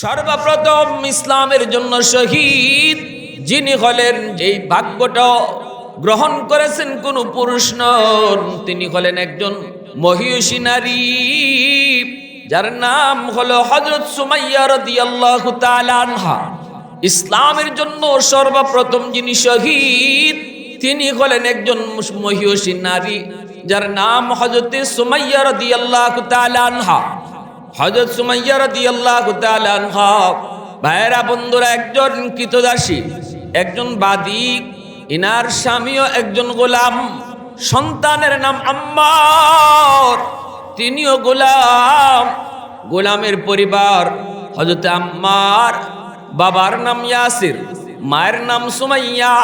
সর্বপ্রথম ইসলামের জন্য শহীদ, যিনি হলেন যেই ভাগ্যটা গ্রহণ করেছেন কোন পুরুষ নন, তিনি হলেন একজন মহিষী নারী, যার নাম হলো হজরত সুমাইয়া রাদিয়াল্লাহু তাআলা আনহা। ইসলামের জন্য সর্বপ্রথম যিনি শহীদ, তিনি হলেন একজন মহিষী নারী, যার নাম হজরত সুমাইয়া রাদিয়াল্লাহু তাআলা আনহা। হজরত সুমাইয়া তাআলা আনহা ভাইরা বন্ধুরা, একজন কৃতদাসী, একজন বাদী, ইনার স্বামীও একজন গোলাম, সন্তানের নাম আম্মার, তিনিও গোলাম। গোলামের পরিবার হজরত আম্মার, বাবার নাম ইয়াসির, মায়ের নাম সুমাইয়া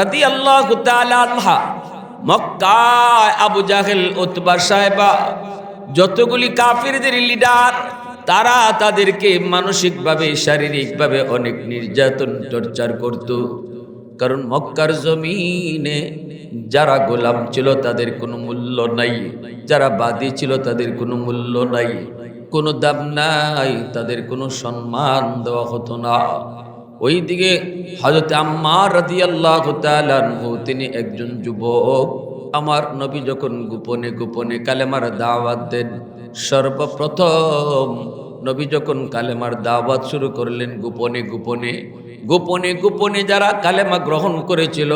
রাদিয়াল্লাহু তাআলা আনহা। মক্কায় আবু জাহেল উতবা সাহেবা যতগুলি কাফিরদের লিডার, তারা তাদেরকে মানসিকভাবে, শারীরিকভাবে অনেক নির্যাতন, টর্চার করত। কারণ মক্কার জমিনে যারা গোলাম ছিল, তাদের কোনো মূল্য নাই। যারা বাদী ছিল, তাদের কোনো মূল্য নাই। কোনো দাম নাই, তাদের কোনো সম্মান দেওয়া হতো না। ওই দিকে হজরত আম্মার রাদিয়াল্লাহু তাআলা তিনি একজন যুবক। আমার নবী যখন গোপনে গোপনে কালেমার দাওয়াত দেন, সর্বপ্রথম নবী যখন কালেমার দাওয়াত শুরু করলেন গোপনে গোপনে গোপনে গোপনে যারা কালেমা গ্রহণ করেছিল,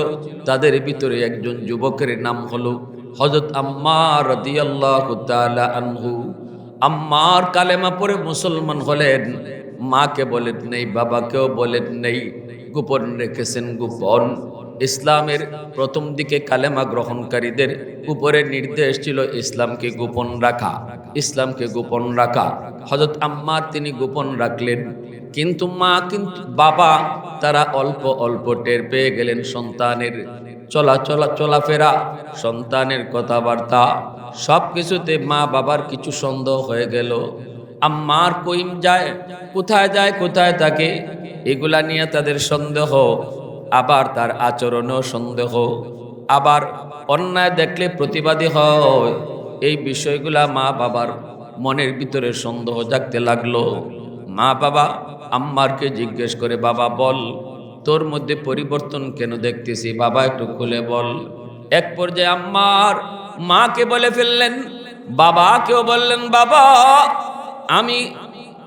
তাদের ভিতরে একজন যুবকের নাম হলো হজরত আম্মার রাদিয়াল্লাহু তাআলা আনহু। আম্মার কালেমা পরে মুসলমান হলেন, মাকে বলেন নেই, বাবাকেও বলেন নেই, গোপন রেখেছেন গোপন। ইসলামের প্রথম দিকে কালেমা গ্রহণকারীদের উপরে নির্দেশ ছিল ইসলামকে গোপন রাখা, ইসলামকে গোপন রাখা। হজরত আম্মার তিনি গোপন রাখলেন। কিন্তু মা কিন্তু বাবা তারা অল্প অল্প টের পেয়ে গেলেন সন্তানের চলা চলা চলাফেরা, সন্তানের কথাবার্তা। সব কিছুতে মা বাবার কিছু সন্দেহ হয়ে গেল। আম্মার কইম যায়, কোথায় যায়, কোথায় থাকে, এগুলা নিয়ে তাদের সন্দেহ। আবার তার আচরণও সন্দেহ। আবার অন্যায় দেখলে প্রতিবাদী হয়। এই বিষয়গুলা মা বাবার মনের ভিতরে সন্দেহ জাগতে লাগল। মা বাবা, আম্মারকে জিজ্ঞেস করে, বাবা, বল, তোর মধ্যে পরিবর্তন কেন দেখতেছি? বাবা, একটু খুলে বল। এক পর্যায়ে আম্মার মাকে বলে ফেললেন, বাবাকেও বললেন, বাবা, আমি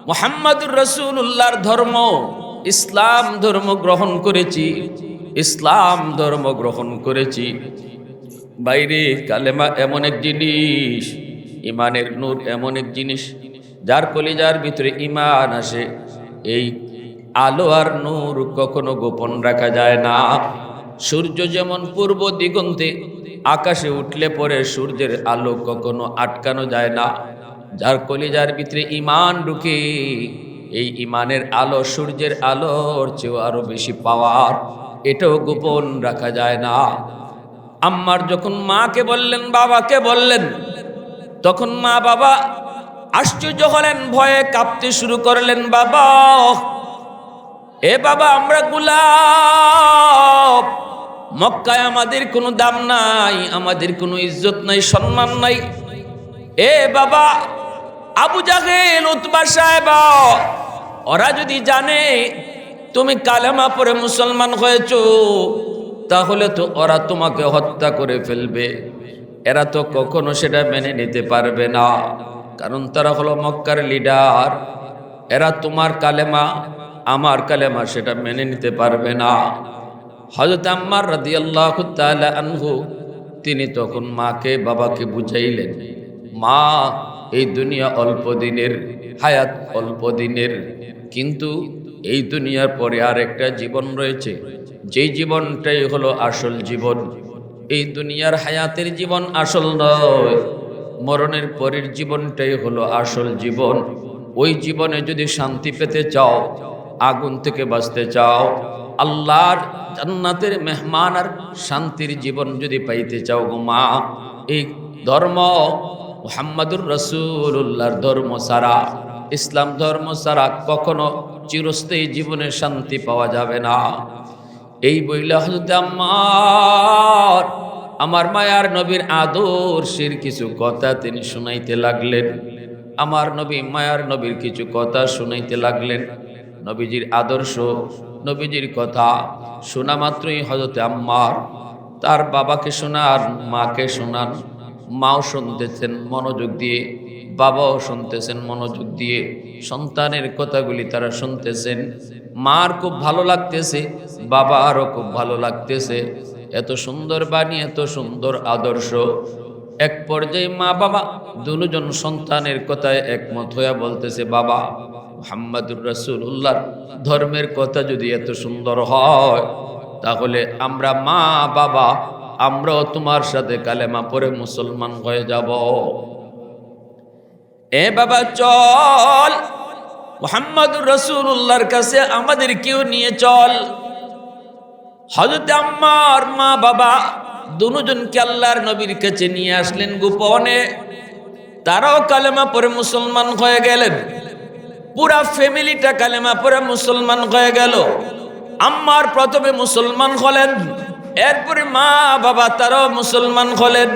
মোহাম্মদুর রসুল্লাহর ধর্ম ইসলাম ধর্ম গ্রহণ করেছি, ইসলাম ধর্ম গ্রহণ করেছি। বাইরে কালেমা এমন এক জিনিস ইমানের নূর এমন এক জিনিস, যার কলিজার ভিতরে ইমান আসে। এই আলো আর নূর কখনো গোপন রাখা যায় না। সূর্য যেমন পূর্ব দিগন্তে আকাশে উঠলে পরে সূর্যের আলো কখনো আটকানো যায় না। যার কলিজার ভিতরে ইমান ঢুকে এই ইমানের আলো, সূর্যের আলোর চেয়েও আরও বেশি পাওয়ার। এটাও গোপন রাখা যায় না। আম্মার যখন মাকে বললেন, বাবাকে বললেন, তখন মা বাবা আশ্চর্য হলেন, ভয়ে কাঁপতে শুরু করলেন, বাবা এ বাবা, আমরা গুলাব মক্কায় আমাদের কোনো দাম নাই, আমাদের কোনো ইজ্জত নাই, সম্মান নাই। এ বাবা আবু জাহেল উতবা সাহেব, ওরা যদি জানে তুমি কালেমা পরে মুসলমান হয়েছ, তাহলে তো ওরা তোমাকে হত্যা করে ফেলবে। এরা তো কখনো সেটা মেনে নিতে পারবে না, কারণ তারা হলো মক্কার লিডার। এরা তোমার কালেমা, আমার কালেমা সেটা মেনে নিতে পারবে না। হজরত আম্মার রাদিয়াল্লাহু তাআলা আনহু, তিনি তখন মাকে, বাবাকে বুঝাইলেন, মা এই দুনিয়া অল্প দিনের, হায়াত অল্প দিনের। কিন্তু এই দুনিয়ার পরে আর একটা জীবন রয়েছে। যেই জীবনটাই হলো আসল জীবন। এই দুনিয়ার হায়াতের জীবন আসল নয়। মরণের পরের জীবনটাই হলো আসল জীবন। ওই জীবনে যদি শান্তি পেতে চাও, আগুন থেকে বাঁচতে চাও, আল্লাহর জান্নাতের মেহমান আর শান্তির জীবন যদি পাইতে চাও গো মা, এই ধর্ম মোহাম্মদুর রসুল্লাহর ধর্ম সারা ইসলাম ধর্ম সারা কখনো চিরস্থায়ী জীবনে শান্তি পাওয়া যাবে না। এই বইলা হজরত আমার আমার মায়ার নবীর আদর্শের কিছু কথা তিনি শুনাইতে লাগলেন। আমার নবী মায়ার নবীর কিছু কথা শুনাইতে লাগলেন। নবীজির আদর্শ, নবীজির কথা শোনা মাত্রই হজরতে আম্মার, তার বাবাকে শোনান, মাকে শোনান। মাও শুনতেছেন, মনোযোগ দিয়ে, বাবাও শুনতেছেন, মনোযোগ দিয়ে সন্তানের কথাগুলি তারা শুনতেছেন। মা মার খুব ভালো লাগতেছে বাবা আরও খুব ভালো লাগতেছে। এত সুন্দর বাণী, এত সুন্দর আদর্শ। এক পর্যায়ে মা বাবা দুজন সন্তানের কথায় একমত হইয়া বলতেছে, বাবা, মোহাম্মদুর রাসূলুল্লাহর ধর্মের কথা যদি এত সুন্দর হয়, তাহলে আমরা মা, বাবা আমরাও তোমার সাথে কালেমা পরে মুসলমান হয়ে যাব। এ বাবা, চল। মোহাম্মদুর রসুল্লাহর কাছে আমাদের কেউ নিয়ে চল। হজরত আম্মার মা বাবা দুজনকে আল্লাহর নবীর কাছে নিয়ে আসলেন গোপনে। তারাও কালেমা পরে মুসলমান হয়ে গেলেন। পুরা ফ্যামিলিটা কালেমা পরে মুসলমান হয়ে গেল। আম্মার প্রথমে মুসলমান হলেন। এরপরে মা বাবা তারাও মুসলমান হলেন।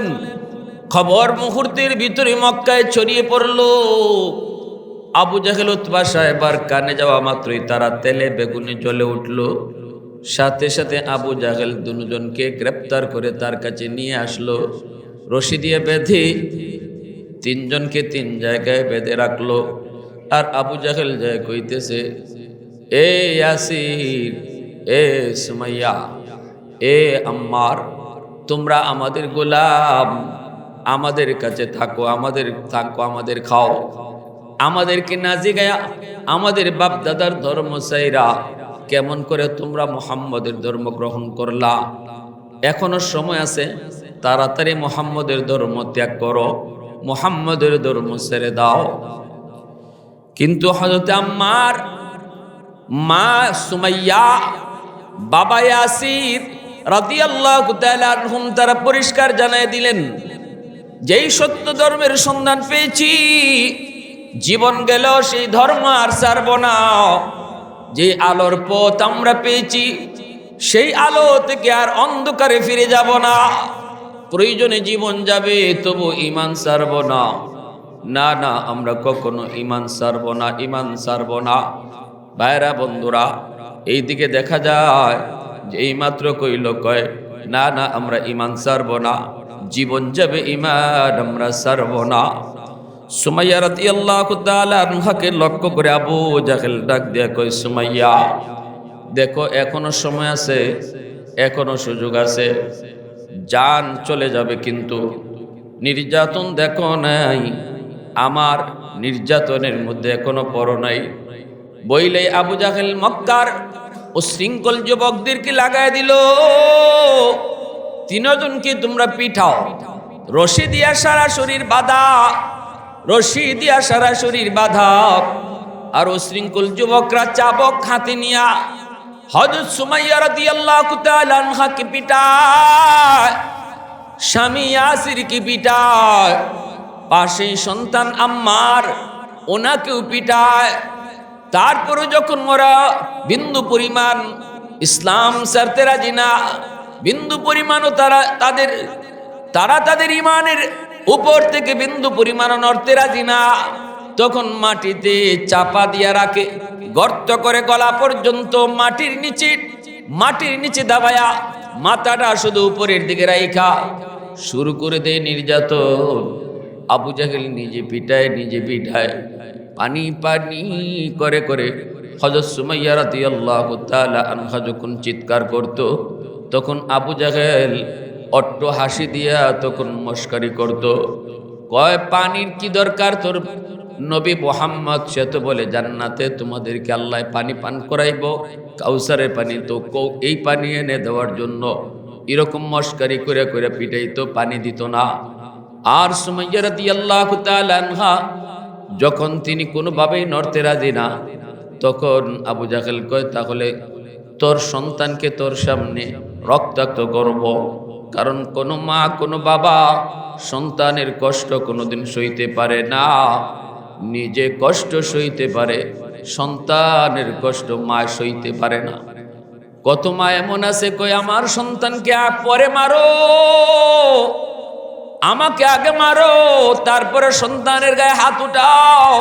খবর মুহূর্তের ভিতরে মক্কায় ছড়িয়ে পড়ল। আবু জাহেল, উতবা সাহেবার কানে যাওয়া মাত্রই তারা তেলে বেগুনে জ্বলে উঠল। সাথে সাথে আবু জাহেল দুজনকে গ্রেপ্তার করে তার কাছে নিয়ে আসলো। রশি দিয়ে বেঁধে তিনজনকে তিন জায়গায় বেঁধে রাখল। আর আবু জাহেল যায় কইতেছে, এ ইয়াসির, এ সুমাইয়া এ আম্মার, তোমরা আমাদের গোলাম, আমাদের কাছে থাকো, আমাদের থাকো, আমাদের খাও। আমাদেরকে নাজি গায়া আমাদের বাপ দাদার ধর্ম সাইরা কেমন করে তোমরা মোহাম্মদের ধর্ম গ্রহণ করলা? এখনও সময় আছে, তাড়াতাড়ি মোহাম্মদের ধর্ম ত্যাগ করো, মোহাম্মদের ধর্ম ছেড়ে দাও। কিন্তু হজরত আম্মার মা সুমাইয়া, বাবা ইয়াসির তারা পরিষ্কার জানায় দিলেন, যেই সত্য ধর্মের সন্ধান পেয়েছি, জীবন গেল, সেই ধর্ম আর সারব না। যে আলোর পথ আমরা পেয়েছি, সেই আলো থেকে আর অন্ধকারে ফিরে যাব না। প্রয়োজনে জীবন যাবে, তবু ইমান ছাড়ব না। না না, আমরা কখনো ইমান ছাড়ব না ইমান ছাড়ব না। ভাইরা, বন্ধুরা এই দিকে দেখা যায় যে এইমাত্র কইল, কয়, না না, আমরা ইমান ছাড়ব না। জীবন যাবে ইমান আমরা ছাড়ব না। সুমাইয়া রাতি আল্লাহ আনহাকে লক্ষ্য করে আবু জাহেল ডাক দিয়া, কয়, সুমাইয়া, দেখো, এখনও সময় আছে, এখনও সুযোগ আছে। যান চলে যাবে কিন্তু। নির্যাতন দেখো নাই, আমার নির্যাতনের মধ্যে এখনও পর নাই। বইলে আবু জাহেল মক্কার ও শৃঙ্খল যুবকদেরকে লাগায় দিল। তিনজনকে তোমরা পিঠাও। রশি দিয়া সারা শরীর বাধা। রশি দিয়া সারা শরীর বাধা। আর ও শৃঙ্খল যুবকরা চাবক হাতে নিয়া হজরত সুমাইয়া রাদিয়াল্লাহু তাআলা আনহাকে পিটায়। স্বামী ইয়াসির কি পিটায়। পাশে সন্তান আম্মার, ওনাকেও পিটায়। তারপরে যখন ওরা বিন্দু পরিমাণ ইসলাম সারতে রাজি না, বিন্দু পরিমাণও তারা তাদের তারা তাদের ইমানের উপর থেকে বিন্দু পরিমাণ নড়তে রাজি না, তখন মাটিতে চাপা দিয়া রাখে, গর্ত করে গলা পর্যন্ত মাটির নিচে মাটির নিচে দাবায়া, মাথাটা শুধু উপরের দিকে রাইখা, শুরু করে দেয় নির্যাতন। আবু জাহেল নিজে পিটায়, নিজে পিঠায় পানি পানি করে করে। হজরত সুমাইয়া রাদিয়াল্লাহু তাআলা আনহা যখন চিৎকার করত, তখন আবু জাহেল অট্ট হাসি দিয়া তখন মস্কারি করত। কয়, পানির কি দরকার তোর? নবী মোহাম্মদ সে তো বলে, জান্নাতে তোমাদেরকে আল্লাহ পানি পান করাইব, কাউসারের পানি তো কৌ এই পানি এনে দেওয়ার জন্য। এরকম মস্কারি করে করে পিটাইতো, পানি দিত না। আর সুমাইয়া রাদিয়াল্লাহু তাআলা আনহা যখন তিনি কোনোভাবেই নড়তে রাজি না, তখন আবু জাহেল কয়, তাহলে তোর সন্তানকে তোর সামনে রক্তাক্ত করব। কারণ কোনো মা, কোনো বাবা সন্তানের কষ্ট কোনোদিন সইতে পারে না। নিজে কষ্ট সইতে পারে, সন্তানের কষ্ট মা সইতে পারে না। কত মা এমন আছে কই আমার সন্তানকে পরে মারো। আমাকে আগে মারো, তারপরে সন্তানের গায়ে হাত উঠাও।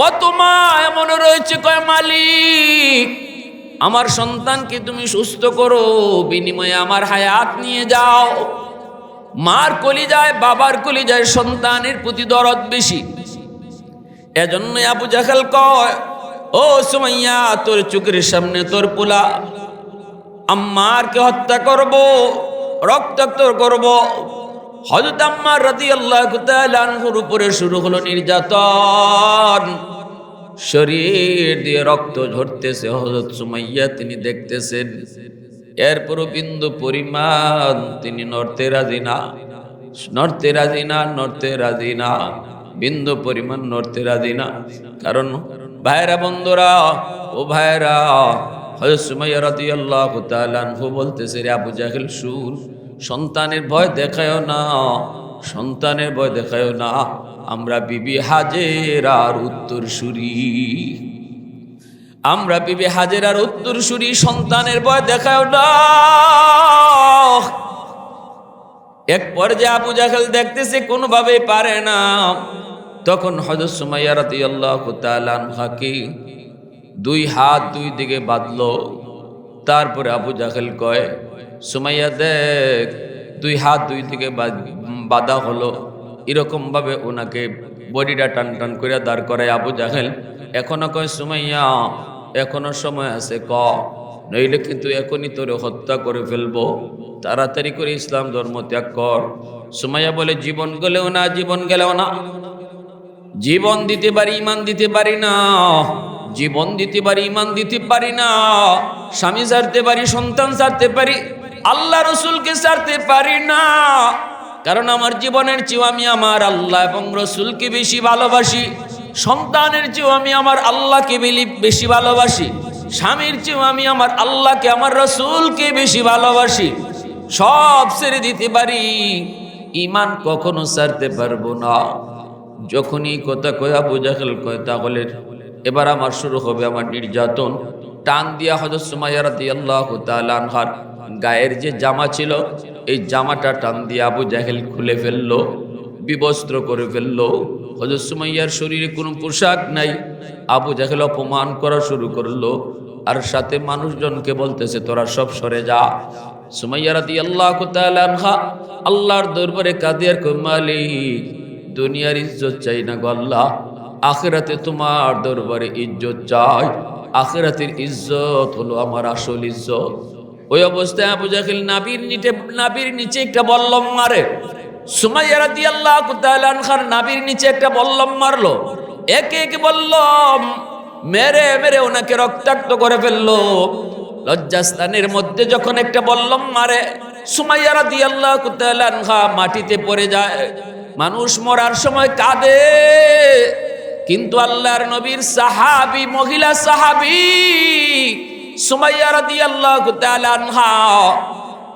কত মা এমন রয়েছে কয়, মালিক, আমার সন্তানকে তুমি সুস্থ করো, বিনিময়ে আমার হায়াত নিয়ে যাও। মার কলি যায় বাবার কলি যায় সন্তানের প্রতি দরদ বেশি। এজন্য আবু জাহেল কয়, ও সুমাইয়া, তোর চোখের সামনে তোর পোলা, আম্মারকে হত্যা করব, রক্তাক্ত করব। হজরত আম্মার রাদি আল্লাহ আনহুর উপরে শুরু হলো নির্যাতন। শরীর দিয়ে রক্ত ঝরতেছে হজরত সুমাইয়া তিনি দেখতেছেন। এরপরও বিন্দু পরিমাণ তিনি নড়তে রাজি না, নড়তে রাজি না, নড়তে রাজি না, বিন্দু পরিমাণ নড়তে রাজি না। কারণ ভাইরা বন্ধুরা, ও ভাইরা হজরত সুমাইয়া রাদিয়াল্লাহু তাআলা আনহু বলতেছে, রে আবু জাহেল, শুন। সন্তানের ভয় দেখায়ও না, সন্তানের ভয় দেখায়ও না। আমরা বিবি হাজেরার উত্তর সুরি আমরা বিবি হাজেরার উত্তর সুরি সন্তানের ভয় দেখায়ও না। এক পর্যায়ে আবু জাহেল দেখতেছে, কোনোভাবেই পারে না। তখন হজরত সুমাইয়া দুই হাত দুই দিকে বাঁধলো। তারপরে আবু জাহেল কয় সুমাইয়া দেখ, দুই হাত দুই দিকে বাধা হলো। এরকমভাবে ওনাকে বডিটা টান টান করে দাঁড় করায় আবু জাহেল। এখনও কয়, সুমাইয়া, এখনও সময় আছে, ক। নইলে কিন্তু এখনই তোরে হত্যা করে ফেলব। তাড়াতাড়ি করে ইসলাম ধর্ম ত্যাগ কর। সুমাইয়া বলে, জীবন গেলেও না, জীবন গেলেও না। জীবন দিতে পারি, ইমান দিতে পারি না। জীবন দিতে পারি, ইমান দিতে পারি না। স্বামী ছাড়তে পারি, সন্তান ছাড়তে পারি। আল্লাহ রসুলকে ছাড়তে পারি না। কারণ আমার জীবনের চেয়েও আমি আমার আল্লাহ এবং রসুলকে বেশি ভালোবাসি। সন্তানের চেয়েও আমি আমার আল্লাহকে বেশি ভালোবাসি। স্বামীর চেয়েও আমি আমার আল্লাহকে, আমার রসুলকে বেশি ভালোবাসি। সব ছেড়ে দিতে পারি। ইমান কখনো ছাড়তে পারব না। যখনই কথা কয়া বোঝাখেল কয়, তাহলে এবার আমার শুরু হবে আমার নির্যাতন। টান দিয়া হজরত সুমাইয়ারা দিয়ে আল্লাহ তালানহার গায়ের যে জামা ছিল, এই জামাটা টান দিয়ে আবু জাহেল খুলে ফেলল, বিবস্ত্র করে ফেলল। হজরত সুমাইয়ার শরীরে কোনো পোশাক নাই। আবু জাহেল অপমান করা শুরু করল। আর সাথে মানুষজনকে বলতেছে, তোরা সব সরে যা। আল্লাহ তালানহা আল্লাহর দুনিয়ার ইজ্জত চাই না তোমার দরবারে ইজ্জত চাই। ইজ্জত হলো আমার আসল ইজ্জত। ওই অবস্থায় আবু জাহিল নাবির নিচে নাবির নিচে একটা বল্লম মারে। সুমাইয়া রাদিয়াল্লাহু তাআলা আনহার নাবির নিচে একটা বল্লম মারলো। একে একে বললম মেরে মেরে ওনাকে রক্তাক্ত করে ফেলল। লজ্জাস্থানের মধ্যে যখন একটা বল্লম মারে, সুমাইয়া রাদিয়াল্লাহু তাআলা আনহা মাটিতে পড়ে যায়। মানুষ মরার সময় কাঁদে। কিন্তু আল্লাহর নবীর সাহাবি, মহিলা সাহাবি সুমাইয়া রাদিয়াল্লাহু তাআলা আনহা।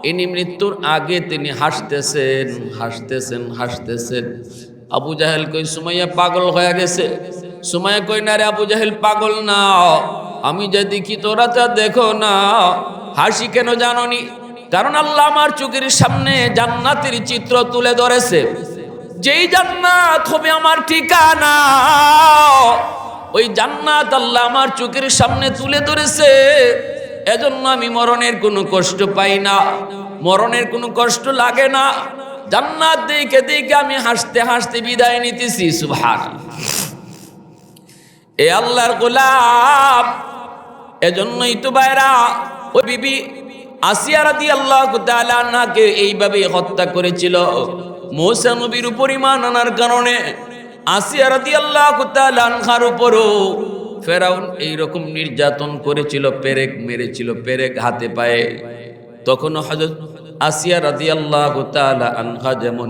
ইনি মৃত্যুর আগে তিনি হাসতেছেন হাসতেছেন হাসতেছেন। আবু জাহেল কই, সুমাইয়া পাগল হয়ে গেছে। সুমাইয়া কই, না রে আবু জাহেল, পাগল না। আমি যা দেখি তোরা তা দেখো না। হাসি কেন জাননি? কারণ আল্লাহ আমার চোখের সামনে জান্নাতের চিত্র তুলে ধরেছে। যেই জান্নাত হবে আমার ঠিকানা ওই জান্নাত আল্লাহ আমার চোখের সামনে তুলে ধরেছে। এজন্য আমি মরণের কোনো কষ্ট পাই না, মরণের কোনো কষ্ট লাগে না। জান্নাত দেখে দেখে আমি হাসতে হাসতে বিদায় নিতেছি সুভান এ আল্লাহর গোলাম, এজন্যই তো বাইরা ওই বিবি আসিয়া রাদি আল্লাহ তালাকে এইভাবে হত্যা করেছিল। মৌসা নবীর উপর ইমান আনার কারণে আসিয়া রাদি আল্লাহ তালানখার উপরও ফেরাউন এইরকম নির্যাতন করেছিল, পেরেক মেরেছিল, পেরেক হাতে পায়ে। তখন হজরত আসিয়া রাদি আল্লাহ আনহা যেমন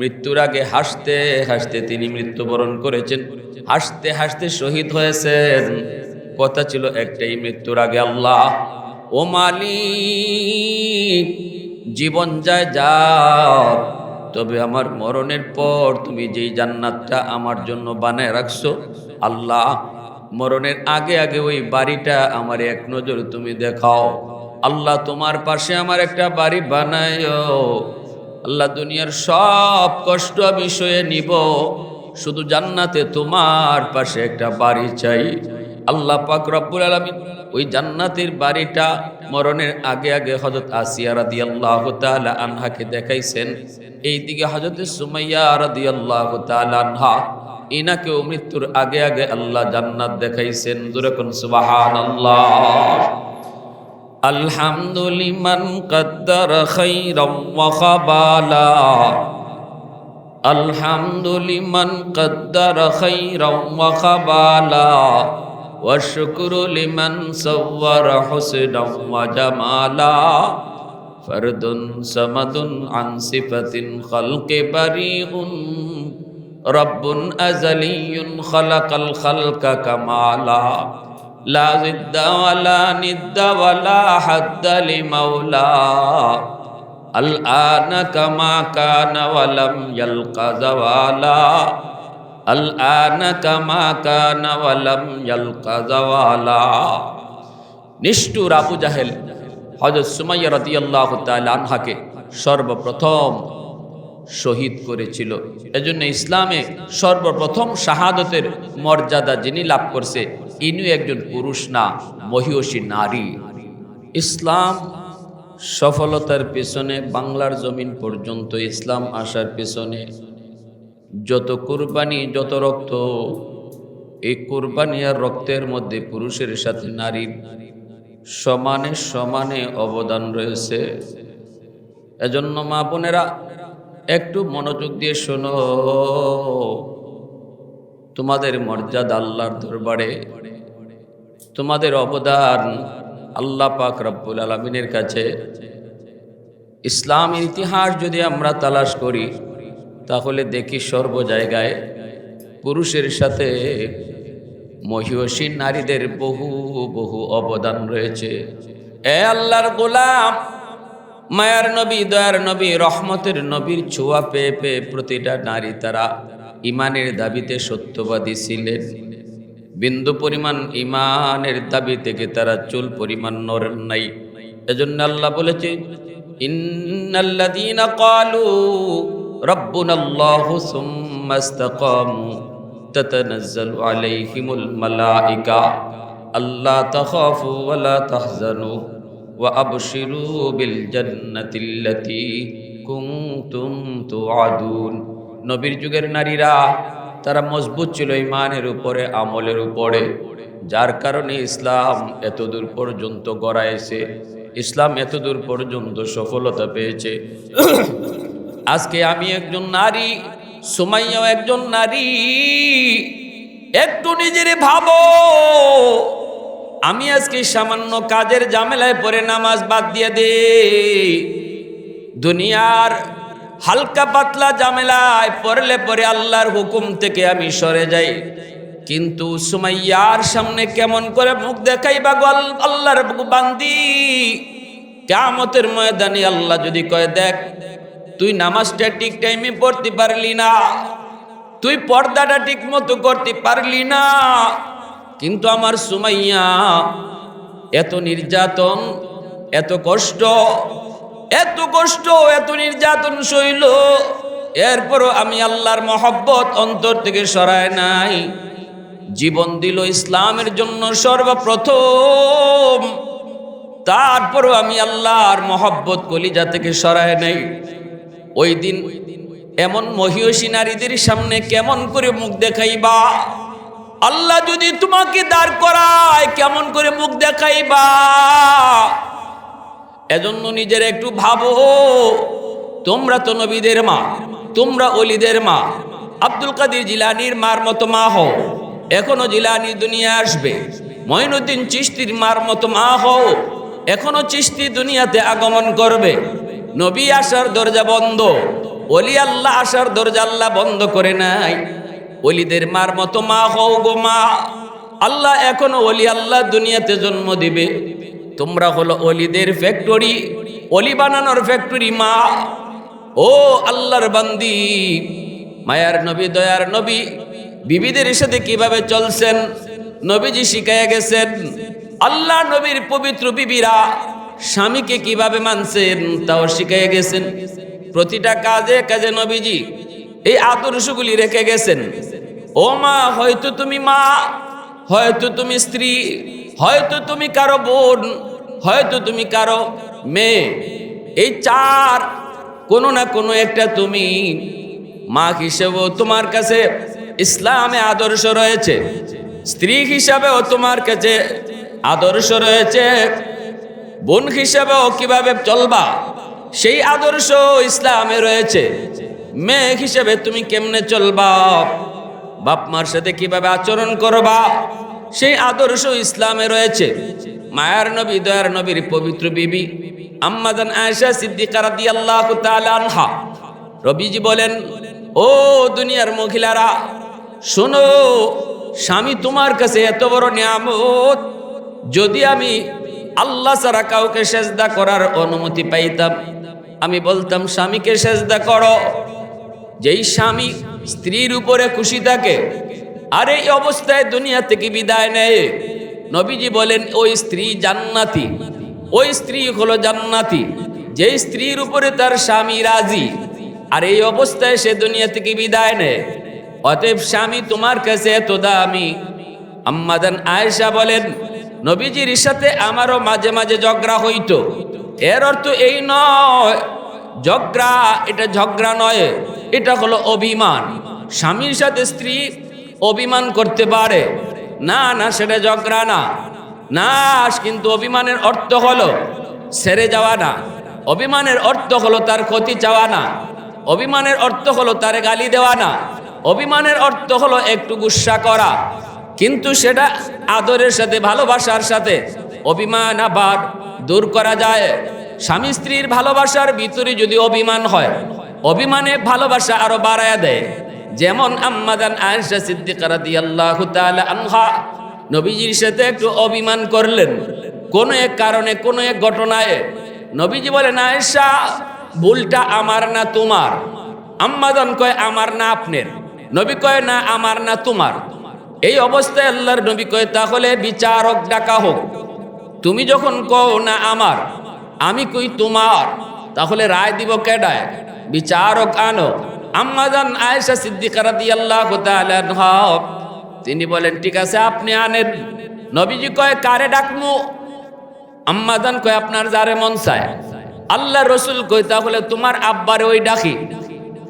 মৃত্যুর আগে হাসতে হাসতে তিনি মৃত্যুবরণ করেছেন, হাসতে হাসতে শহীদ হয়েছেন। কথা ছিল একটাই, মৃত্যুর আগে আল্লাহ, ও মালিক, জীবন যায় যা তবে আমার মরণের পর তুমি যেই জান্নাতটা আমার জন্য বানায় রাখছো, আল্লাহ, মরণের আগে আগে ওই বাড়িটা আমার এক নজর তুমি দেখাও। আল্লাহ তোমার পাশে আমার একটা বাড়ি বানায় আল্লাহ দুনিয়ার সব কষ্ট সয়ে নিব। শুধু জান্নাতে তোমার পাশে একটা বাড়ি চাই। আল্লাহ পাক রব্বুল আলমী ওই জান্নাতের বাড়িটা মরণের আগে আগে হজরত আসিয়া রাদি আল্লাহ তালা আনহাকে দেখাইছেন। এইদিকে হজরত সুমাইয়া রাদি আল্লাহ তালা আনহা, ইনাকেও মৃত্যুর আগে আগে আল্লাহ জান্নাত দেখাইছেন। দুরকম সুবাহান আল্লাহ আলহামদুলিমান কদ্দার খৈরম ওয়াকাবালা আলহামদুলিমান কদ্দার খৈরম ওয়াকাবালা وخبالا والشكر لمن صور حسنا وجمالا فرد صمد عن صفة خلق بريء رب أزلي خلق الخلق كمالا لا ضد ولا ند ولا حد لمولى الآن كما كان ولم يلق زوالا নিষ্ঠুর আবু জাহেল হযরত সুমাইয়া রাদিয়াল্লাহু আনহাকে সর্বপ্রথম শহীদ করেছিল। এজন্য ইসলামে সর্বপ্রথম শাহাদতের মর্যাদা যিনি লাভ করছে, ইনি একজন পুরুষ না মহিষী নারী। ইসলাম সফলতার পেছনে, বাংলার জমিন পর্যন্ত ইসলাম আসার পেছনে যত কুরবানি, যত রক্ত, এই কুরবানি আর রক্তের মধ্যে পুরুষের সাথে নারীর সমানে সমানে অবদান রয়েছে। এজন্য মা বোনেরা, একটু মনোযোগ দিয়ে শোনো। তোমাদের মর্যাদা আল্লাহর দরবারে, তোমাদের অবদান আল্লাহ পাক রব্বুল আলমিনের কাছে। ইসলাম ইতিহাস যদি আমরা তালাশ করি তাহলে দেখি সর্ব জায়গায় পুরুষের সাথে মহিষী নারীদের বহু বহু অবদান রয়েছে। এ আল্লাহর গোলাম, মায়ার নবী, দয়ার নবী, রহমতের নবীর ছোঁয়া পেয়ে পেয়ে প্রতিটা নারী তারা ইমানের দাবিতে সত্যবাদী ছিলেন। বিন্দু পরিমাণ ইমানের দাবি থেকে তারা চুল পরিমাণ নরেন নাই। এজন্য আল্লাহ বলেছে, ইন্নাল্লাযীনা ক্বালু রাব্বুনাল্লাহু সুম্মা ইসতাকামু তাতানাজ্জালু আলাইহিমুল মালাইকা। আল্লা তাখাফু ওয়া লা তাহজানু ওয়া আবশিরু বিল জান্নাতিল্লাতী কুনতুম নবীর যুগের নারীরা, তারা মজবুত ছিল ইমানের উপরে, আমলের উপরে। যার কারণে ইসলাম এতদূর পর্যন্ত গড়াইছে, ইসলাম এতদূর পর্যন্ত সফলতা পেয়েছে। আজকে আমি একজন নারী, সুমাইয়াও একজন নারী। একটু নিজের ভাবো। আমি আজকে সামান্য কাজের জামেলায় পরে নামাজ বাদ দিয়ে দে দুনিয়ার হালকা পাতলা জামেলায় পড়লে পরে আল্লাহর হুকুম থেকে আমি সরে যাই। কিন্তু সুমাইয়ার সামনে কেমন করে মুখ দেখাই বা গল আল্লাহর বান্দি। কেমতের ময়দানে আল্লাহ যদি কয়, দেখ তুই নামাজটা ঠিক টাইমে পড়তে পারলি না। তুই পর্দাটা ঠিক মতো করতে পারলি না। কিন্তু আমার সুমাইয়া, এত নির্যাতন, এত কষ্ট এত কষ্ট, এত নির্যাতন সইল। এরপরও আমি আল্লাহর মহব্বত অন্তর থেকে সরায় নাই। জীবন দিল ইসলামের জন্য সর্বপ্রথম। তারপরও আমি আল্লাহর মহব্বত কলিজা থেকে সরায় নাই। ওই দিন এমন মহিষী নারীদের সামনে কেমন করে মুখ দেখাইবা? আল্লাহ যদি তোমাকে দাঁড় করায়, কেমন করে মুখ দেখাইবা? এজন্য নিজের একটু ভাবো, তোমরা তো নবীদের মা, তোমরা অলিদের মা, আব্দুল কাদির জিলানির মার মতো মা হও, এখনও জিলানি দুনিয়া আসবে মঈনুদ্দিন চিস্তির মার মতো মা হও, এখনও চিস্তি দুনিয়াতে আগমন করবে। নবী আসার দরজা বন্ধ অলি আল্লাহ আসার দরজা আল্লাহ বন্ধ করে নাই। অলিদের মার মতো মা হও গো মা। আল্লাহ এখনও অলি আল্লাহ দুনিয়াতে জন্ম দিবে। তোমরা হলো অলিদের ফ্যাক্টরি অলি বানানোর ফ্যাক্টরি মা। ও আল্লাহর বান্দি, মায়ার নবী, দয়ার নবী, বিবিদের সাথে কীভাবে চলছেন? নবীজি শিখাইয়া গেছেন, আল্লাহ নবীর পবিত্র বিবিরা স্বামীকে কীভাবে মানছেন তাও শিখাইয়া গেছেন। প্রতিটা কাজে কাজে নবীজি এই আদর্শগুলি রেখে গেছেন। ও মা, হয়তো তুমি মা, হয়তো তুমি স্ত্রী, হয়তো তুমি কারও বোন, হয়তো তুমি কারও মেয়ে। এই চার, কোনো না কোনো একটা তুমি মা হিসেবেও তোমার কাছে ইসলামে আদর্শ রয়েছে। স্ত্রী হিসাবেও তোমার কাছে আদর্শ রয়েছে। বোন হিসাবেও কীভাবে চলবা? সেই আদর্শ ইসলামে রয়েছে। মেয়ে হিসেবে তুমি কেমনে চলবা? বাপ মার সাথে কীভাবে আচরণ করবা? সেই আদর্শ ইসলামে রয়েছে। মায়ার নবী, দয়ার নবীর পবিত্র বিবি আম্মাদান আয়েশা সিদ্দিকা রাদিয়াল্লাহু তাআলা আনহা। রবিজি বলেন, ও দুনিয়ার মহিলারা, শোনো, স্বামী তোমার কাছে এত বড় নিয়ামত, যদি আমি আল্লাহ ছাড়া কাউকে সেজদা করার অনুমতি পাইতাম। আমি বলতাম, স্বামীকে সেজদা করো। যেই স্বামী স্ত্রীর উপরে খুশি থাকে, আর এই অবস্থায় দুনিয়া থেকে বিদায় নেয়। নবীজি বলেন, ওই স্ত্রী জান্নাতি, ওই স্ত্রী হলো জান্নাতি। যেই স্ত্রীর উপরে তার স্বামী রাজি, আর এই অবস্থায় সে দুনিয়া থেকে বিদায় নেয়। অতএব স্বামী তোমার কাছে এত দামি? আম্মাদান আয়েশা বলেন নবীজির সাথে আমারও মাঝে মাঝে ঝগড়া হইতো। এর অর্থ এই নয়, ঝগড়া এটা ঝগড়া নয়, এটা হলো অভিমান। স্বামীর সাথে স্ত্রী অভিমান করতে পারে। না না, সেটা ঝগড়া না। না, কিন্তু অভিমানের অর্থ হলো সেরে যাওয়া না। অভিমানের অর্থ হলো তার ক্ষতি চাওয়া না। অভিমানের অর্থ হলো তার গালি দেওয়া না। অভিমানের অর্থ হলো একটু গুসা করা। কিন্তু সেটা আদরের সাথে, ভালোবাসার সাথে। অভিমান আবার দূর করা যায়। স্বামী স্ত্রীর ভালোবাসার ভিতরে যদি অভিমান হয়, অভিমানে ভালোবাসা আরও বাড়ায় দেয়। যেমন আম্মাদান আয়েশা সিদ্দিকা রাদিয়াল্লাহু তাআলা আনহা নবীজির সাথে একটু অভিমান করলেন। কোন এক কারণে, কোন এক ঘটনায়। নবীজি বলেন, আয়েশা, ভুলটা আমার না তোমার? আম্মাদান কয়, আমার না আপনার। নবী কয়, না, আমার না তোমার। এই অবস্থায় আল্লাহর নবী কয়, তাহলে বিচারক ডাকা হোক। তুমি যখন কও না আমার, আমি কই তোমার, তাহলে রায় দিব কেডায়? বিচারক আনো। আম্মাজান আয়েশা সিদ্দিকা রাদিয়াল্লাহু তাআলা আনহা, তিনি বলেন, ঠিক আছে, আপনি আনেন। নবীজি কয়, কারে ডাকমু? আম্মাজান কয়, আপনার যারে মন চায়। আল্লাহ রসুল কই তাহলে তোমার আব্বারে ওই ডাকি।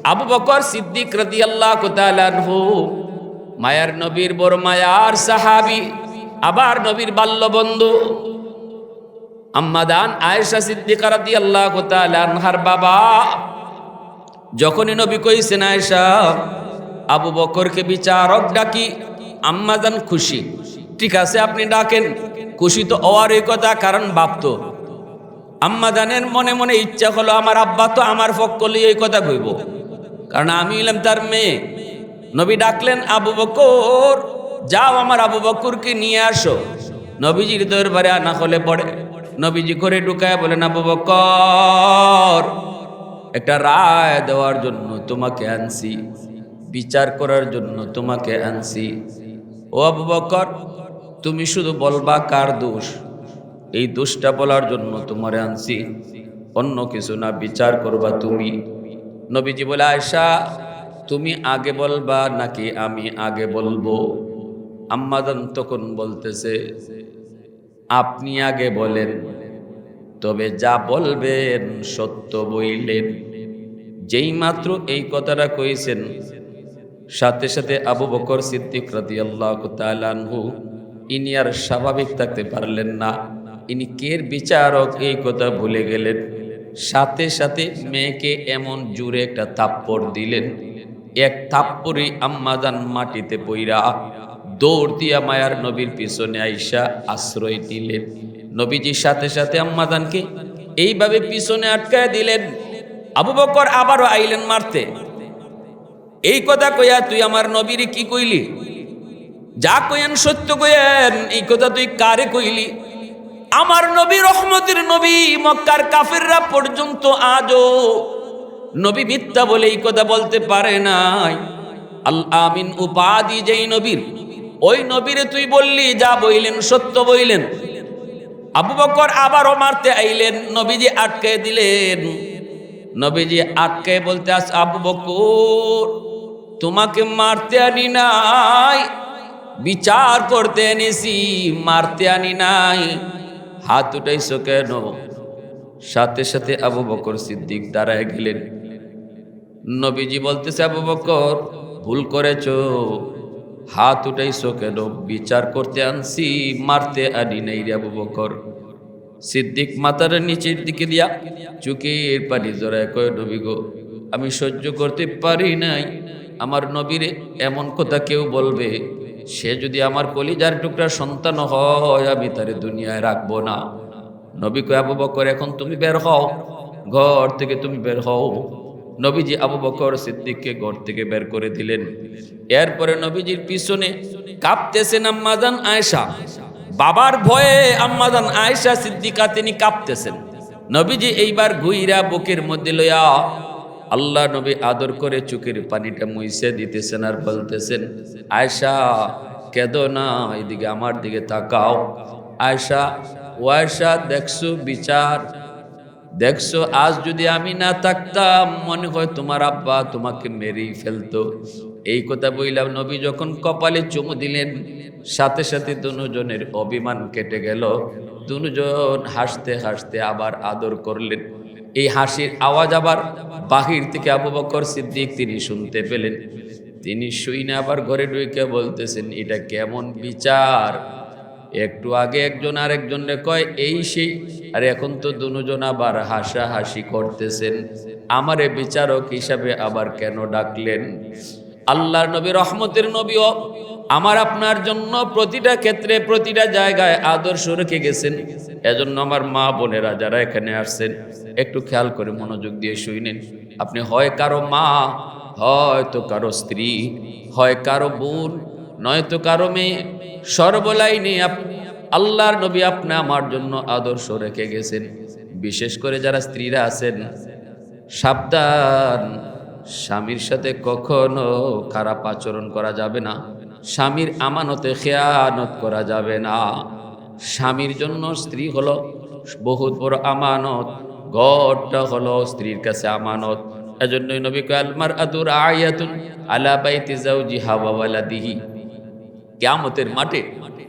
আবু বকর সিদ্দিক রাদিয়াল্লাহু তাআলা আনহু মায়ার নবীর বড় মায়ার সাহাবি, আবার নবীর বাল্য বন্ধু আম্মাদান আয়েশা সিদ্দিকা রাদিয়াল্লাহু তাআলা আনহার বাবা, যখনই নবী কইছেন, আয়েশা, আবু বকরকে বিচারক ডাকি আম্মাদান খুশি। ঠিক আছে, আপনি ডাকেন। খুশি তো হওয়ার এই কথা, কারণ বাপ তো। আম্মাদানের মনে মনে ইচ্ছা হলো, আমার আব্বা তো আমার পক্ষ এই কথা কইব। কারণ আমি হইলাম তার মেয়ে। নবী ডাকলেন, আবু বকর, যাও আমার আবু বকরকে নিয়ে আসো। নবীজির দরবারে আনা হলে পড়ে। নবীজি করে ঢুকায় বলেন, আবু বকর, একটা রায় দেওয়ার জন্য তোমাকে আনছি, বিচার করার জন্য তোমাকে আনছি। ও আবু বকর, তুমি শুধু বলবা কার দোষ? এই দোষটা বলার জন্য তোমারে আনছি। অন্য কিছু না, বিচার করবা তুমি। নবীজি বলে আয়সা তুমি আগে বলবা নাকি আমি আগে বলব? আম্মাদান তখন বলতেছে, আপনি আগে বলেন। তবে যা বলবেন সত্য বইলেন। যেই মাত্র এই কথাটা কইছেন, সাথে সাথে আবু বকর সিদ্দিক রাদিয়াল্লাহু তাআলা আনহু, ইনি আর স্বাভাবিক থাকতে পারলেন না। ইনি কের বিচারক এই কথা ভুলে গেলেন। সাথে সাথে মেয়েকে এমন জুড়ে একটা থাপ্পড় দিলেন। এক থাপ্পড়ে আম্মাজান মাটিতে পইরা দৌড় দিয়া মায়ার নবীর পিছনে আইসা আশ্রয় দিলেন নবীজির সাথে সাথে আম্মাজানকে এইভাবে পিছনে আটকায় দিলেন। আবু বকর আবারও আইলেন মারতে। এই কথা কইয়া তুই আমার নবীর কি কইলি? যা কইয়েন সত্য কইয়েন, এই কথা তুই কারে কইলি? আমার নবী রহমতের নবী, মক্কার কাফেররা পর্যন্ত আজও নবী মিথ্যা বলে এই কথা বলতে পারে নাই। আল আমিন উপাধি যেই নবীর, ওই নবীরে তুই বললি, যা বইলেন, সত্য বইলেন। আবু বকর আবারও মারতে আইলেন, নবীজি আটকে দিলেন। নবীজি আটকে বলতে আস, আবু বকর, তোমাকে মারতে আনি নাই, বিচার করতে এনেছি, মারতে আনি নাই। হাত উঠাইছো কেন? সাথে সাথে আবু বকর সিদ্দিক দাঁড়ায় গেলেন। নবীজি বলতেছে, আবু বকর, ভুল করেছ। হাত উঠাইছো কেন? বিচার করতে আনছি, মারতে আনি নাই রে আবু বকর। সিদ্দিক মাতার নিচের দিকে দিয়া চুকের পানি জড়ায় কয়, নবী গো, আমি সহ্য করতে পারি নাই। আমার নবীর এমন কথা কেউ বলবে। সে যদি আমার কলিজার টুকরা সন্তান হয়, আমি তারে দুনিয়ায় রাখব না। নবী কয়, আবু বকর, এখন তুমি বের হও। ঘর থেকে তুমি বের হও। নবীজি আবু বকর সিদ্দিককে ঘর থেকে বের করে দিলেন। এরপরে নবীজির পিছনে কাঁপতেছেন আম্মাজান আয়েশা। বাবার ভয়ে আম্মাজান আয়েশা সিদ্দিকা তিনি কাঁপতেছেন। নবীজি এইবার গুইরা বুকের মধ্যে লইয়া আল্লাহ নবী আদর করে চুকের পানিটা মুইসে দিতেছেন আর বলতেছেন, আয়েশা, কেদো না, এদিকে আমার দিকে তাকাও। আয়েশা, ও আয়েশা, দেখছ বিচার দেখছ, আজ যদি আমি না থাকতাম, মনে হয় তোমার আব্বা তোমাকে মেরেই ফেলতো। এই কথা বইলাম, নবী যখন কপালে চুমু দিলেন, সাথে সাথে দুজনের অভিমান কেটে গেল। দুজন হাসতে হাসতে আবার আদর করলেন। এই হাসির আওয়াজ আবার বাহির থেকে আবু বকর সিদ্দিক তিনি শুনতে পেলেন। তিনি শুই না আবার ঘরে ঢুকে বলতেছেন, এটা কেমন বিচার? একটু আগে একজন আরেকজনরে কয়, এই সেই আর এখন তো দুজন আবার হাসা হাসি করতেছেন। আমারে বিচারক হিসাবে আবার কেন ডাকলেন? আল্লাহর নবী, রহমতের নবীও আমার আপনার জন্য প্রতিটা ক্ষেত্রে প্রতিটা জায়গায় আদর্শ রেখে গেছেন। এজন্য আমার মা বোনেরা যারা এখানে আসছেন, একটু খেয়াল করে মনোযোগ দিয়ে শুইনেন আপনি হয় কারও মা, হয়তো কারও স্ত্রী, হয় কারও বোন নয়তো কারও মেয়ে সর্বলাইনে আল্লাহর নবী আপনি আমার জন্য আদর্শ রেখে গেছেন। বিশেষ করে যারা স্ত্রীরা আছেন, সাবধান। স্বামীর সাথে কখনো খারাপ আচরণ করা যাবে না। স্বামীর আমানতে খেয়ানত করা যাবে না। স্বামীর জন্য স্ত্রী হলো বহুত বড় আমানত। গড়টা হলো স্ত্রীর কাছে আমানত। এজন্যই নবী কালমার আদুর আয়াতুন আলা বাইতি জাউজিহা ওয়া ওয়ালাদিহি। কেয়ামতের মাঠে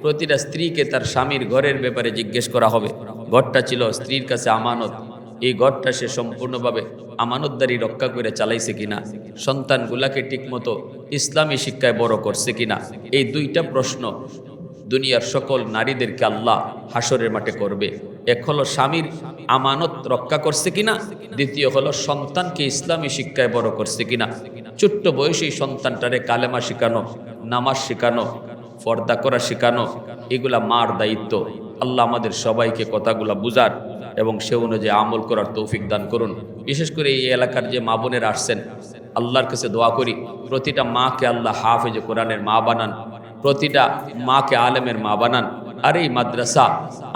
প্রতিটা স্ত্রীকে তার স্বামীর ঘরের ব্যাপারে জিজ্ঞেস করা হবে। ঘরটা ছিল স্ত্রীর কাছে আমানত। এই ঘরটা সে সম্পূর্ণভাবে আমানতদারি রক্ষা করে চালাইছে কিনা, সন্তানগুলাকে ঠিকমতো ইসলামী শিক্ষায় বড় করছে কিনা, এই দুইটা প্রশ্ন দুনিয়ার সকল নারীদেরকে আল্লাহ হাসরের মাঠে করবে। এক হলো স্বামীর আমানত রক্ষা করছে কিনা, দ্বিতীয় হলো সন্তানকে ইসলামী শিক্ষায় বড় করছে কিনা। ছোট্ট বয়সী সন্তানটারে কালেমা শিখানো, নামাজ শিখানো পর্দা করা শেখানো, এগুলা মার দায়িত্ব। আল্লাহ আমাদের সবাইকে কথাগুলা বুঝার এবং সে অনুযায়ী আমল করার তৌফিক দান করুন। বিশেষ করে এই এলাকার যে মা বোনের আসছেন, আল্লাহর কাছে দোয়া করি, প্রতিটা মাকে আল্লাহ হাফেজে কোরআনের মা বানান, প্রতিটা মাকে আলেমের মা বানান। আর এই মাদ্রাসা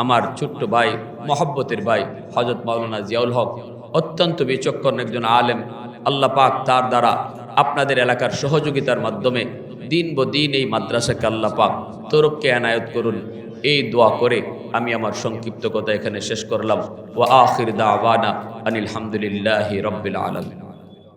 আমার ছোট্ট ভাই, মহব্বতের ভাই হজরত মাওলানা জিয়াউল হক, অত্যন্ত বিচক্ষণ একজন আলেম। আল্লাহ পাক তার দ্বারা আপনাদের এলাকার সহযোগিতার মাধ্যমে দিন ব দিন এই মাদ্রাসাকে আল্লাহ পাক তরফকে এনায়ত করুন। এই দোয়া করে আমি আমার সংক্ষিপ্ত কথা এখানে শেষ করলাম। ও আখির দাওয়ানা আনিল হামদুলিল্লাহি রব্বিল আলমিন।